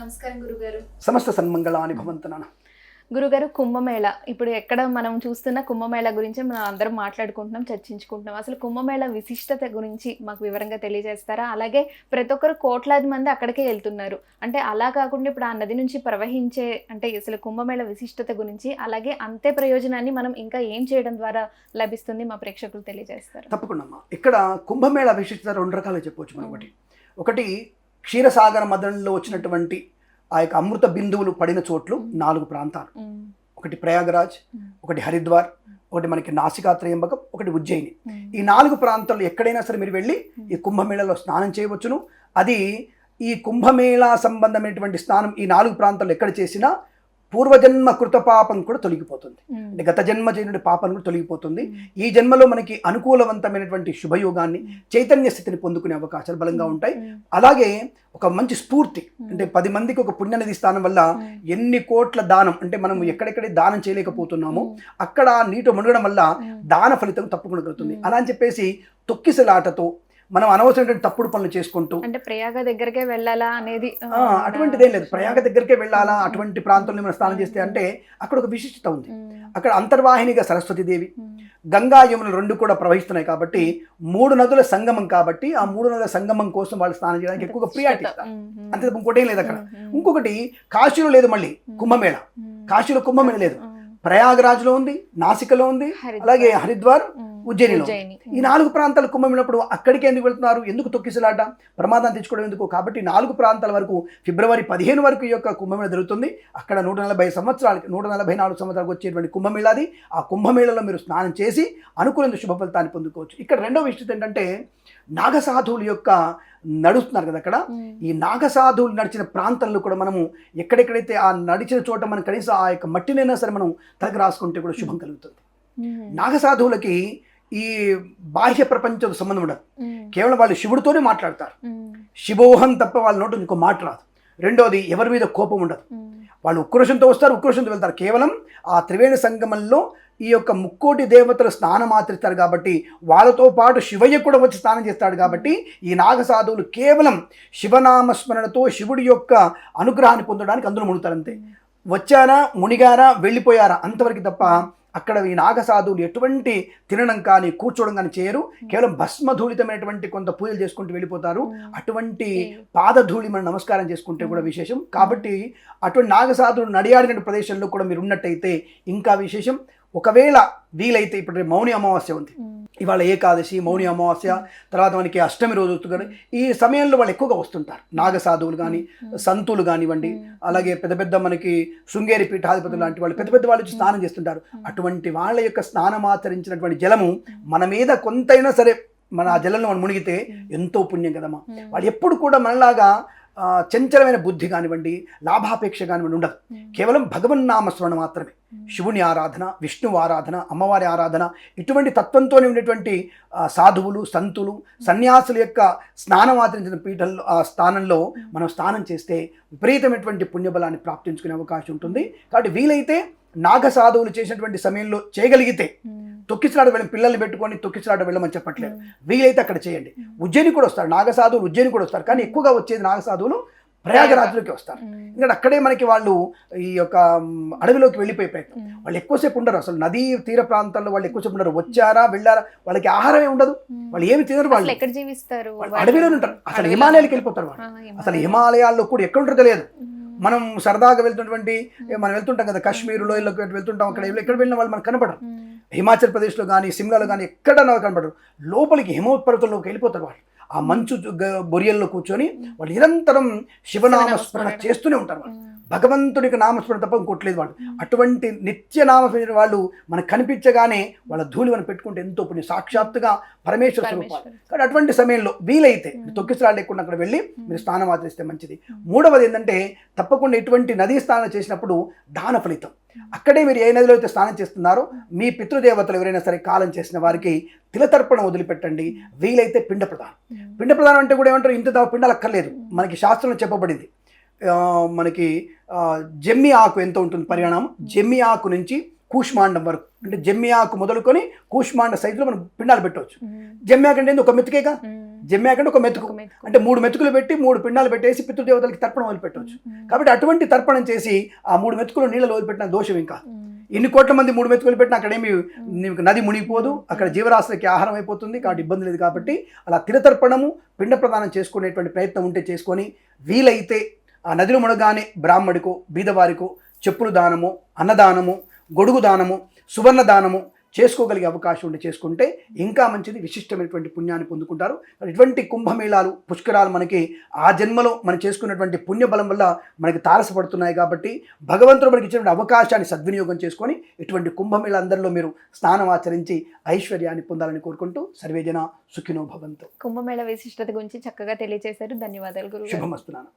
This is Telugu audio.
నమస్కారం గురుగారు. సమస్త సన్మంగళాని భవంతనాన గురుగారు కుంభమేళ. ఇప్పుడు ఎక్కడ మనం చూస్తున్న కుంభమేళ గురించి మనం అందరం మాట్లాడుకుంటున్నాం చర్చించుకుంటున్నాం. అసలు కుంభమేళ విశిష్టత గురించి మాకు వివరంగా తెలియజేస్తారా? అలాగే ప్రతి ఒక్కరు కోట్లాది మంది అక్కడికే వెళ్తున్నారు. అంటే అలా కాకుండా ఇప్పుడు ఆ నది నుంచి ప్రవహించే అంటే అసలు కుంభమేళ విశిష్టత గురించి అలాగే అంతే ప్రయోజనాన్ని మనం ఇంకా ఏం చేయడం ద్వారా లభిస్తుంది మా ప్రేక్షకులు తెలియజేస్తారు? తప్పకుండా ఇక్కడ కుంభమేళ విశిష్టత రెండు రకాలు చెప్పవచ్చు మనం ఒకటి ఒకటి క్షీరసాగర మదనంలో వచ్చినటువంటి ఆ యొక్క అమృత బిందువులు పడిన చోట్లు నాలుగు ప్రాంతాలు. ఒకటి ప్రయాగరాజ్ ఒకటి హరిద్వార్ ఒకటి మనకి నాసికా త్రయంబకం ఒకటి ఉజ్జయిని. ఈ నాలుగు ప్రాంతాల్లో ఎక్కడైనా సరే మీరు వెళ్ళి ఈ కుంభమేళలో స్నానం చేయవచ్చును. అది ఈ కుంభమేళా సంబంధమైనటువంటి స్నానం ఈ నాలుగు ప్రాంతాల్లో ఎక్కడ చేసినా పూర్వజన్మ కృత పాపం కూడా తొలగిపోతుంది. అంటే గత జన్మ చేయనటువంటి పాపం కూడా తొలగిపోతుంది. ఈ జన్మలో మనకి అనుకూలవంతమైనటువంటి శుభయోగాన్ని చైతన్య స్థితిని పొందుకునే అవకాశాలు బలంగా ఉంటాయి. అలాగే ఒక మంచి స్ఫూర్తి అంటే పది మందికి ఒక పుణ్యనిధి స్థానం వల్ల ఎన్ని కోట్ల దానం అంటే మనం ఎక్కడెక్కడ దానం చేయలేకపోతున్నామో అక్కడ నీట మునగడం వల్ల దాన ఫలితం తప్పకుండా కలుగుతుంది. అలా అని చెప్పేసి తొక్కిసలాటతో మనం అనవసరమైనటువంటి తప్పుడు పనులు చేసుకుంటూ అంటే ప్రయాగ దగ్గరకే వెళ్ళాలా అనేది అటువంటిదేం లేదు. ప్రయాగ దగ్గరికే వెళ్ళాలా అటువంటి ప్రాంతంలో మనం స్నానం చేస్తే అంటే అక్కడ ఒక విశిష్టత ఉంది. అక్కడ అంతర్వాహినిగా సరస్వతీదేవి ఉమ్, గంగా యమునలు రెండు కూడా ప్రవహిస్తున్నాయి కాబట్టి మూడు నదుల సంగమం కాబట్టి ఆ మూడు నదుల సంగమం కోసం వాళ్ళు స్నానం చేయడానికి ఎక్కువగా ప్రియారిటీ ఇస్తారు. అంతే ఇంకోటి లేదు అక్కడ. ఇంకొకటి కాశీలో లేదు మళ్ళీ కుంభమేళ. కాశీలో కుంభమేళ లేదు. ప్రయాగరాజ్లో ఉంది నాసికలో ఉంది అలాగే హరిద్వార్ ఉజ్జయినిలో. ఉజ్జయిని, ఈ నాలుగు ప్రాంతాలు కుంభమేళప్పుడు అక్కడికి ఎందుకు వెళ్తున్నారు? ఎందుకు తొక్కిసలాట ప్రమాదం తెచ్చుకోవడం ఎందుకు? కాబట్టి నాలుగు ప్రాంతాల వరకు ఫిబ్రవరి పదిహేను వరకు ఈ యొక్క కుంభమేళ జరుగుతుంది. అక్కడ నూట నలభై సంవత్సరాలకి నూట నలభై నాలుగు సంవత్సరాలకు వచ్చేటువంటి కుంభమేళాది. ఆ కుంభమేళలో మీరు స్నానం చేసి అనుకూలంగా శుభ ఫలితాన్ని పొందుకోవచ్చు. ఇక్కడ రెండో విషయం ఏంటంటే నాగసాధువుల యొక్క నడుస్తున్నారు కదా అక్కడ. ఈ నాగసాధువులు నడిచిన ప్రాంతంలో కూడా మనము ఎక్కడెక్కడైతే ఆ నడిచిన చోట మనం కనీసం ఆ యొక్క మట్టినైనా సరే మనం తలకు రాసుకుంటే కూడా శుభం కలుగుతుంది. నాగసాధువులకి ఈ బాహ్య ప్రపంచంతో సంబంధం ఉండదు. కేవలం వాళ్ళు శివుడితోనే మాట్లాడతారు. శివోహం తప్ప వాళ్ళ నోటి ఇంకో మాట రాదు. రెండోది ఎవరి మీద కోపం ఉండదు. వాళ్ళు ఉక్రోషంతో వస్తారు ఉక్రోషంతో వెళ్తారు. కేవలం ఆ త్రివేణి సంగమంలో ఈ యొక్క ముక్కోటి దేవతలు స్నానం ఆచరిస్తారు కాబట్టి వాళ్ళతో పాటు శివయ్య కూడా వచ్చి స్నానం చేస్తాడు కాబట్టి ఈ నాగ సాధువులు కేవలం శివనామస్మరణతో శివుడి యొక్క అనుగ్రహాన్ని పొందడానికి అందులో మునుగుతారు అంతే. వచ్చారా మునిగారా వెళ్ళిపోయారా అంతవరకు తప్ప అక్కడ ఈ నాగ సాధువులు ఎటువంటి తినడం కానీ కూర్చోవడం కానీ చేయరు. కేవలం భస్మధూళితమైనటువంటి కొంత పూజలు చేసుకుంటూ వెళ్ళిపోతారు. అటువంటి పాదధూళి మనం నమస్కారం చేసుకుంటే కూడా విశేషం. కాబట్టి అటువంటి నాగసాధుడు నడియాడిన ప్రదేశంలో కూడా మీరు ఉన్నట్టయితే ఇంకా విశేషం. ఒకవేళ వీలైతే ఇప్పుడు మౌని అమావాస్య ఉంది. ఇవాళ ఏకాదశి మౌని అమావాస్య తర్వాత మనకి అష్టమి రోజు వస్తుంది. ఈ సమయంలో వాళ్ళు ఎక్కువగా వస్తుంటారు. నాగసాధువులు కానీ సంతులు కానివ్వండి అలాగే పెద్ద పెద్ద మనకి శృంగేరి పీఠాధిపతులు లాంటి వాళ్ళు పెద్ద పెద్ద వాళ్ళు స్నానం చేస్తుంటారు. అటువంటి వాళ్ళ యొక్క స్నానం ఆచరించినటువంటి జలము మన మీద కొంతైనా సరే మన ఆ జలంలో మనం మునిగితే ఎంతో పుణ్యం కదమ్మా. వాళ్ళు ఎప్పుడు కూడా మనలాగా చంచలమైన బుద్ధి కానివ్వండి లాభాపేక్ష కానివ్వండి ఉండదు. కేవలం భగవన్నామస్మరణ మాత్రమే. శివుని ఆరాధన విష్ణువు ఆరాధన అమ్మవారి ఆరాధన ఇటువంటి తత్వంతోనే ఉండేటువంటి ఆ, సాధువులు సంతులు సన్యాసుల యొక్క స్నానం ఆచరించిన పీఠంలో ఆ స్థానంలో మనం స్నానం చేస్తే విపరీతమైనటువంటి పుణ్యబలాన్ని ప్రాప్తించుకునే అవకాశం ఉంటుంది. కాబట్టి వీలైతే నాగ సాధువులు చేసినటువంటి సమయంలో చేయగలిగితే తొక్కిసలాట వెళ్ళి పిల్లల్ని పెట్టుకొని తొక్కిసలాట వెళ్ళమని చెప్పట్లేదు. వీలైతే అక్కడ చేయండి. ఉజ్జయిని కూడా వస్తారు. నాగసాధువులు ఉజ్జయిని కూడా వస్తారు. కానీ ఎక్కువగా వచ్చేది నాగసాధువులు ప్రయాగరాజులకి వస్తారు. ఎందుకంటే అక్కడే మనకి వాళ్ళు ఈ యొక్క అడవిలోకి వెళ్ళిపోయే ప్రయత్నం. వాళ్ళు ఎక్కువసేపు ఉండరు. అసలు నదీ తీర ప్రాంతాల్లో వాళ్ళు ఎక్కువసేపు ఉండరు. వచ్చారా వెళ్ళారా వాళ్ళకి ఆహారమే ఉండదు. వాళ్ళు ఏమి తినరు వాళ్ళు. ఎక్కడ జీవిస్తారు? వాళ్ళు అడవిలోనే ఉంటారు. అసలు హిమాలయాలకు వెళ్ళిపోతారు వాళ్ళు. అసలు హిమాలయాల్లో కూడా ఎక్కడ ఉంటారో తెలియదు. మనం సరదాగా వెళ్తున్నటువంటి మనం వెళ్తుంటాం కదా కాశ్మీర్ లోయలోకి వెళ్తుంటాం అక్కడ ఎక్కడ వెళ్ళిన వాళ్ళు మనకు కనపడరు. హిమాచల్ ప్రదేశ్లో కానీ సిమ్లాలో కానీ ఎక్కడ కనపడరు లోపలికి హిమోత్పర్వతంలోకి వెళ్ళిపోతారు వాళ్ళు. ఆ మంచు బొరియల్లో కూర్చొని వాళ్ళు నిరంతరం శివనామస్మరణ. చేస్తూనే ఉంటారు వాళ్ళు. భగవంతుడికి నామస్మరణ తప్ప ఇంకోట్లేదు వాళ్ళు అటువంటి నిత్య నామస్మరణ వాళ్ళు మనకు కనిపించగానే వాళ్ళ ధూళి మనం పెట్టుకుంటే ఎంతో పుణ్యం. సాక్షాత్తుగా పరమేశ్వర స్వరూపాలు. కానీ అటువంటి సమయంలో వీలైతే తొక్కిసలాడు లేకుండా అక్కడ వెళ్ళి మీరు స్నానం ఆచరిస్తే మంచిది. మూడవది ఏంటంటే తప్పకుండా ఇటువంటి నదీ స్నానం చేసినప్పుడు దాన ఫలితం. అక్కడే మీరు ఏ నదిలో అయితే స్నానం చేస్తున్నారో మీ పితృదేవతలు ఎవరైనా సరే కాలం చేసిన వారికి తిలతర్పణ వదిలిపెట్టండి. వీలైతే పిండ ప్రదానం ఉమ్, పిండ ప్రదానం అంటే కూడా ఏమంటారు? ఇంత పిండాలు అక్కర్లేదు. మనకి శాస్త్రంలో చెప్పబడింది. మనకి జమ్మి ఆకు ఎంత ఉంటుంది పరిమాణం? జమ్మి ఆకు నుంచి కూష్మాండం వరకు. అంటే జమ్మి ఆకు మొదలుకొని కూష్మాండ సైజులో మనం పిండాలు పెట్టవచ్చు. జమ్మి ఆకు అంటే ఏంది? ఒక మెతుకేగా? జమ్మాకంటే ఒక మెతుకు. ఒక మెతుకు. అంటే మూడు మెతుకులు పెట్టి మూడు పిండాలు పెట్టేసి పితృదేవతలకి తర్పణం వదిలిపెట్టవచ్చు ఉమ్. కాబట్టి అటువంటి తర్పణం చేసి ఆ మూడు మెతుకులు నీళ్ళలో వదిలిపెట్టిన దోషం ఇంకా. ఎన్ని కోట్ల మంది మూడు మెతుకులు పెట్టినా అక్కడ ఏమి నీకు నది మునిగిపోదు అక్కడ జీవరాశులకి ఆహారం అయిపోతుంది కాబట్టి ఇబ్బంది లేదు కాబట్టి అలా తిరతర్పణము పిండ ప్రదానం చేసుకునేటువంటి ప్రయత్నం ఉంటే చేసుకొని వీలైతే ఆ నదిలో మునగానే బ్రాహ్మడికో బీదవారికో చెప్పులు దానము అన్నదానము గొడుగు దానము సువర్ణ దానము చేసుకోగలిగే అవకాశం ఉండి చేసుకుంటే ఇంకా మంచిది విశిష్టమైనటువంటి పుణ్యాన్ని పొందుకుంటారు. ఇటువంటి కుంభమేళాలు పుష్కరాలు మనకి ఆ జన్మలో మనం చేసుకున్నటువంటి పుణ్యబలం వల్ల మనకి తారసపడుతున్నాయి కాబట్టి భగవంతుడు మనకి ఇచ్చినటువంటి అవకాశాన్ని సద్వినియోగం చేసుకొని ఇటువంటి కుంభమేళ అందరిలో మీరు స్నానం ఆచరించి ఐశ్వర్యాన్ని పొందాలని కోరుకుంటూ సర్వేజన సుఖినో భవంతు. కుంభమేళ విశిష్టత గురించి చక్కగా తెలియజేశారు ధన్యవాదాలు గురువు శుభమస్తున్నాను